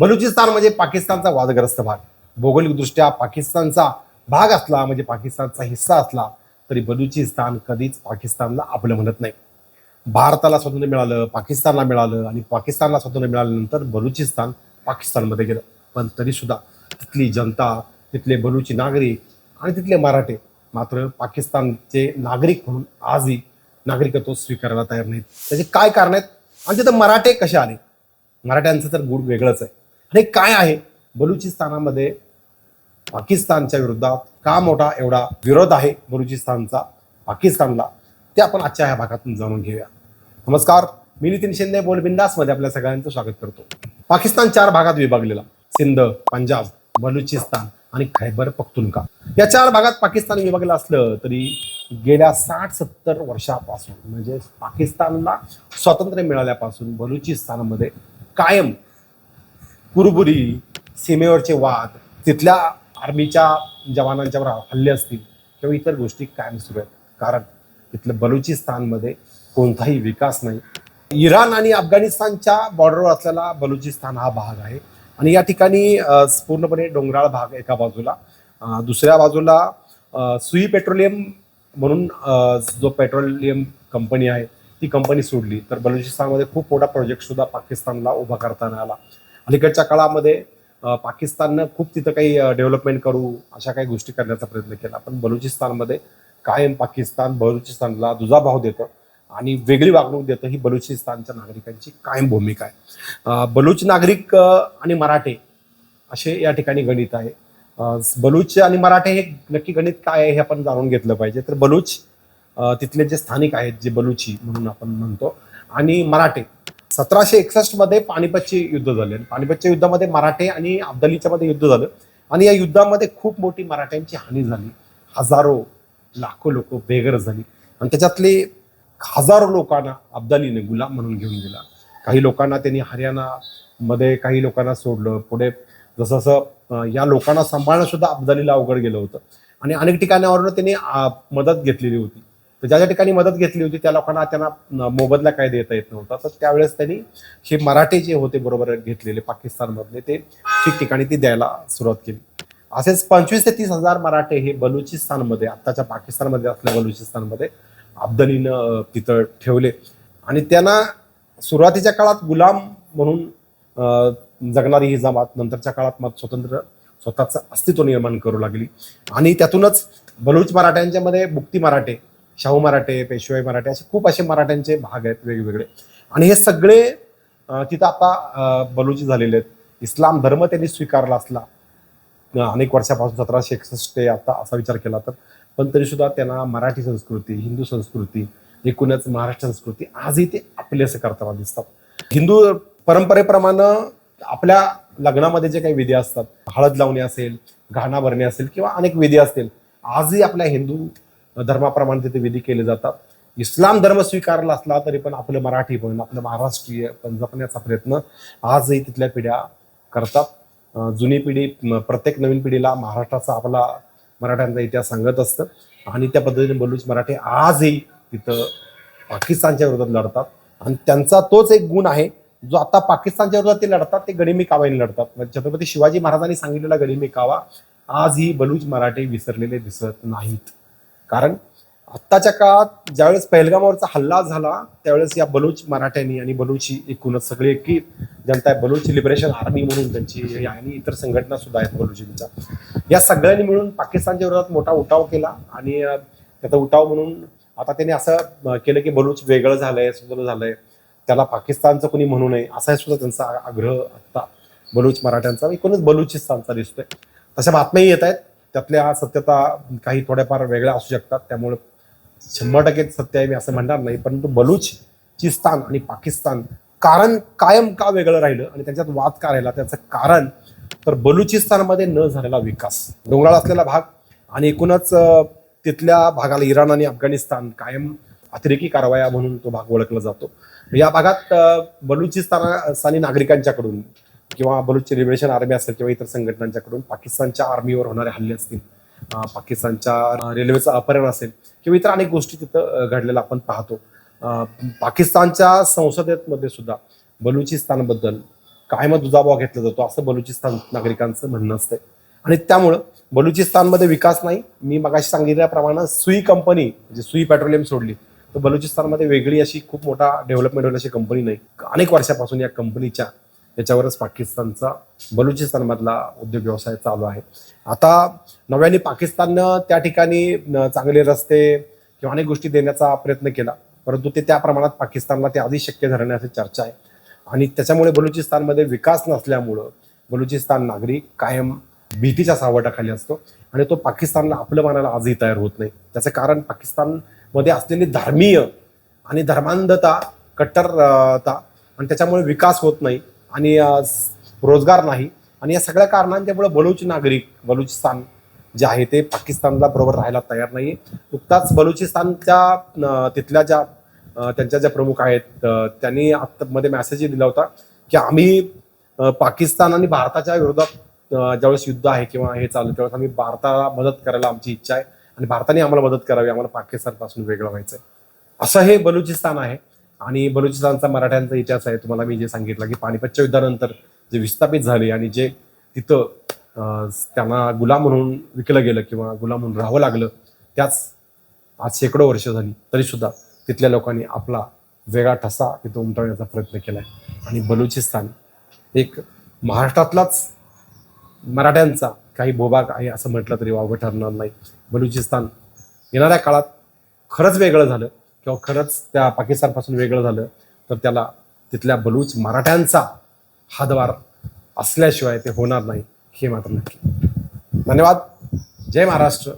बलुचिस्तान म्हणजे पाकिस्तानचा वादग्रस्त भाग. भौगोलिकदृष्ट्या पाकिस्तानचा भाग असला म्हणजे पाकिस्तानचा हिस्सा असला तरी बलुचिस्तान कधीच पाकिस्तानला आपलं म्हणत नाही. भारताला स्वातंत्र्य मिळालं पाकिस्तानला मिळालं आणि पाकिस्तानला स्वातंत्र्य मिळाल्यानंतर बलुचिस्तान पाकिस्तानमध्ये गेलं. पण तरी सुद्धा तिथली जनता तिथले बलुची नागरिक आणि तिथले मराठे मात्र पाकिस्तानचे नागरिक म्हणून आजही नागरिकत्व स्वीकारायला तयार नाहीत. त्याचे काय कारण आहेत? आणि तिथं मराठे कसे आले? मराठ्यांचं तर गुड वेगळंच आहे. आणि काय आहे? बलुचिस्तानामध्ये पाकिस्तानच्या विरोधात का मोठा एवढा विरोध आहे बलुचिस्तानचा पाकिस्तानला? ते आपण आजच्या ह्या भागातून जाणून घेऊया. नमस्कार मी नितीन शिंदे बोलबिंदासमध्ये आपल्या सगळ्यांचं स्वागत करतो. पाकिस्तान चार भागात विभागलेला सिंध पंजाब बलुचिस्तान आणि खैबर पख्तुनका या चार भागात पाकिस्तान विभागलं असलं तरी गेल्या साठ सत्तर वर्षापासून म्हणजे पाकिस्तानला स्वातंत्र्य मिळाल्यापासून बलुचिस्तानमध्ये कायम कुरबुरी सीमेवरचे वाद तिथल्या आर्मीच्या जवानांच्यावर हल्ले असतील किंवा इतर गोष्टी कायम सुरू आहेत. कारण तिथलं बलुचिस्तानमध्ये कोणताही विकास नाही. इराण आणि अफगाणिस्तानच्या बॉर्डरवर असलेला बलुचिस्तान हा भाग आहे. आणि या ठिकाणी पूर्णपणे डोंगराळ भाग एका बाजूला. दुसऱ्या बाजूला सुई पेट्रोलियम म्हणून जो पेट्रोलियम कंपनी आहे ती कंपनी सोडली. तर बलुचिस्तानमध्ये खूप मोठा प्रोजेक्ट सुद्धा पाकिस्तानला उभा करताना आला. अलीकडच्या काळामध्ये पाकिस्ताननं खूप तिथं काही डेव्हलपमेंट करू अशा काही गोष्टी करण्याचा प्रयत्न केला. पण बलुचिस्तानमध्ये कायम पाकिस्तान बलुचिस्तानला दुजाभाव देतं आणि वेगळी वागणूक देतं ही बलुचिस्तानच्या नागरिकांची कायम भूमिका आहे. बलुच नागरिक आणि मराठे असे या ठिकाणी गणित आहे. बलुच आणि मराठे हे नक्की गणित काय आहे हे आपण जाणून घेतलं पाहिजे. तर बलूच तिथले जे स्थानिक आहेत जे बलुची म्हणून आपण म्हणतो आणि मराठे सतराशे एकसष्टमध्ये पानिपतचे युद्ध झाले. आणि पानिपतच्या युद्धामध्ये मराठे आणि अब्दालीच्या मध्ये युद्ध झालं. आणि या युद्धामध्ये खूप मोठी मराठ्यांची हानी झाली. हजारो लाखो लोक बेघर झाली. आणि त्याच्यातले हजारो लोकांना अब्दालीने गुलाम म्हणून घेऊन गेला. काही लोकांना त्यांनी हरियाणा मध्ये काही लोकांना सोडलं. पुढे जसं जसं या लोकांना सांभाळणं सुद्धा अब्दालीला अवघड गेलं होतं. आणि अनेक ठिकाणावरून त्यांनी मदत घेतलेली होती. तर ज्या ज्या ठिकाणी मदत घेतली होती त्या लोकांना त्यांना मोबदला काय देता येत नव्हता. तर त्यावेळेस त्यांनी हे मराठे जे होते बरोबर घेतलेले पाकिस्तानमधले ते ठिकठिकाणी ती द्यायला सुरुवात केली. असेच पंचवीस ते तीस हजार मराठे हे बलुचिस्तानमध्ये आत्ताच्या पाकिस्तानमध्ये असल्या बलुचिस्तानमध्ये अब्दलीनं तिथं ठेवले. आणि त्यांना सुरुवातीच्या काळात गुलाम म्हणून जगणारी ही जमात नंतरच्या काळात मग स्वतंत्र स्वतःचं अस्तित्व निर्माण करू लागली. आणि त्यातूनच बलूच मराठ्यांच्या मध्ये मुक्ती मराठे शाहू मराठे पेशवाई मराठे असे खूप असे मराठ्यांचे भाग आहेत वेगवेगळे. आणि हे सगळे तिथं आता बलुची झालेले आहेत. इस्लाम धर्म त्यांनी स्वीकारला असला. अनेक वर्षापासून सतराशे एकसष्ट आता असा विचार केला तर. पण तरीसुद्धा त्यांना मराठी संस्कृती हिंदू संस्कृती एकूणच महाराष्ट्र संस्कृती आजही ते आपले असं करताना दिसतात. हिंदू परंपरेप्रमाणे आपल्या लग्नामध्ये जे काही विधी असतात हळद लावणे असेल घाणा भरणे असेल किंवा अनेक विधी असतील आजही आपल्या हिंदू धर्माप्रमाणे तिथे विधी केले जातात. इस्लाम धर्म स्वीकारला असला तरी पण आपलं मराठी पण आपलं महाराष्ट्रीय पण जपण्याचा प्रयत्न आजही तिथल्या पिढ्या करतात. जुनी पिढी प्रत्येक नवीन पिढीला महाराष्ट्राचा आपला मराठ्यांचा इतिहास सांगत असतं. आणि त्या पद्धतीने बलूच मराठी आजही तिथं पाकिस्तानच्या विरोधात लढतात. आणि त्यांचा तोच एक गुण आहे जो आता पाकिस्तानच्या विरोधात ते लढतात ते गडिमी कावाने लढतात. छत्रपती शिवाजी महाराजांनी सांगितलेला गडिमी कावा आजही बलूच मराठी विसरलेले दिसत नाहीत. कारण आत्ताच्या काळात ज्यावेळेस पहलगामावरचा हल्ला झाला त्यावेळेस या बलूच मराठ्यांनी आणि बलूची एकूणच सगळी एकी जनता आहे बलूच लिबरेशन आर्मी म्हणून त्यांची आणि इतर संघटना सुद्धा आहेत बलूचींच्या. या सगळ्यांनी मिळून पाकिस्तानच्या विरोधात मोठा उठाव केला आणि त्याचा उठाव म्हणून आता त्यांनी असं केलं की बलूच वेगळं झालंय सुंदर झालंय. त्याला पाकिस्तानचं कोणी म्हणू नये असा सुद्धा त्यांचा आग्रह आत्ता बलूच मराठ्यांचा एकूणच बलुचिस्तानचा दिसतोय. तशा बातम्याही येत आहेत. त्यातल्या सत्यता काही थोड्याफार वेगळ्या असू शकतात. त्यामुळे शंभर टक्के सत्य आहे मी असं म्हणणार नाही. परंतु बलुचिस्तान आणि पाकिस्तान कारण कायम का वेगळं राहिलं आणि त्याच्यात वाद का राहिला त्याचं कारण तर बलुचिस्तानमध्ये न झालेला विकास. डोंगराळ असलेला भाग आणि एकूणच तिथल्या भागाला इराण आणि अफगाणिस्तान कायम अतिरेकी कारवाया म्हणून तो भाग ओळखला जातो. या भागात बलुचिस्तान बलुचिस्तानी नागरिकांच्याकडून किंवा बलुची लिबरेशन आर्मी असेल किंवा इतर संघटनांच्याकडून पाकिस्तानच्या आर्मीवर होणारे हल्ले असतील पाकिस्तानच्या रेल्वेचं अपहरण असेल किंवा इतर अनेक गोष्टी तिथं घडलेल्या आपण पाहतो. पाकिस्तानच्या संसदेमध्ये सुद्धा बलुचिस्तानबद्दल कायम दुजाभाव घेतला जातो असं बलुचिस्तान नागरिकांचं म्हणणं असतंय. आणि त्यामुळं बलुचिस्तानमध्ये विकास नाही. मी मगाशी सांगितल्याप्रमाणे सुई कंपनी म्हणजे सुई पेट्रोलियम सोडली तर बलुचिस्तानमध्ये वेगळी अशी खूप मोठा डेव्हलपमेंट होईल अशी कंपनी नाही. अनेक वर्षापासून या कंपनीच्या याच्यावरच पाकिस्तानचा बलुचिस्तानमधला उद्योग व्यवसाय चालू आहे. आता नव्याने पाकिस्ताननं त्या ठिकाणी चांगले रस्ते किंवा अनेक गोष्टी देण्याचा प्रयत्न केला. परंतु ते त्या प्रमाणात पाकिस्तानला ते आधी शक्य धरण्याची चर्चा आहे. आणि त्याच्यामुळे बलुचिस्तानमध्ये विकास नसल्यामुळं बलुचिस्तान नागरिक कायम भीतीच्या सावटाखाली असतो आणि तो पाकिस्तानला आपलं मानायला आजही तयार होत नाही. त्याचं कारण पाकिस्तानमध्ये असलेली धर्मीय आणि धर्मांधता कट्टरता आणि त्याच्यामुळे विकास होत नाही. आणि रोजगार नाही. आणि या सगळ्या कारणांच्यामुळे बलुच नागरिक बलुचिस्तान जे आहे ते पाकिस्तानला बरोबर राहायला तयार नाही नुकताच बलुचिस्तानच्या तिथल्या ज्या त्यांच्या ज्या प्रमुख आहेत त्यांनी आत्तामध्ये मेसेज दिला होता की आम्ही पाकिस्तान आणि भारताच्या विरोधात ज्यावेळेस युद्ध आहे किंवा हे चालू त्यावेळेस आम्ही भारताला मदत करायला आमची इच्छा आहे आणि भारताने आम्हाला मदत करावी. आम्हाला पाकिस्तानपासून वेगळं व्हायचं आहे असं हे बलुचिस्तान आहे. आणि बलुचिस्तानचा मराठ्यांचा इतिहास आहे. तुम्हाला मी जे सांगितलं की पानिपतच्या युद्धानंतर जे विस्थापित झाले आणि जे तिथं त्यांना गुलाम म्हणून विकलं गेलं किंवा गुलाम म्हणून राहावं लागलं त्याच आज शेकडो वर्ष झाली. तरी सुद्धा तिथल्या लोकांनी आपला वेगळा ठसा तिथं उमटवण्याचा प्रयत्न केलाय. आणि बलुचिस्तान एक महाराष्ट्रातलाच मराठ्यांचा काही भूभाग आहे असं म्हटलं तरी वावं ठरणार नाही. बलुचिस्तान येणाऱ्या काळात खरंच वेगळं झालं. किंवा खरंच त्या पाकिस्तानपासून वेगळं झालं तर त्याला तिथल्या बलूच मराठ्यांचा हातभार असल्याशिवाय ते होणार नाही हे मात्र नक्की. धन्यवाद. जय महाराष्ट्र.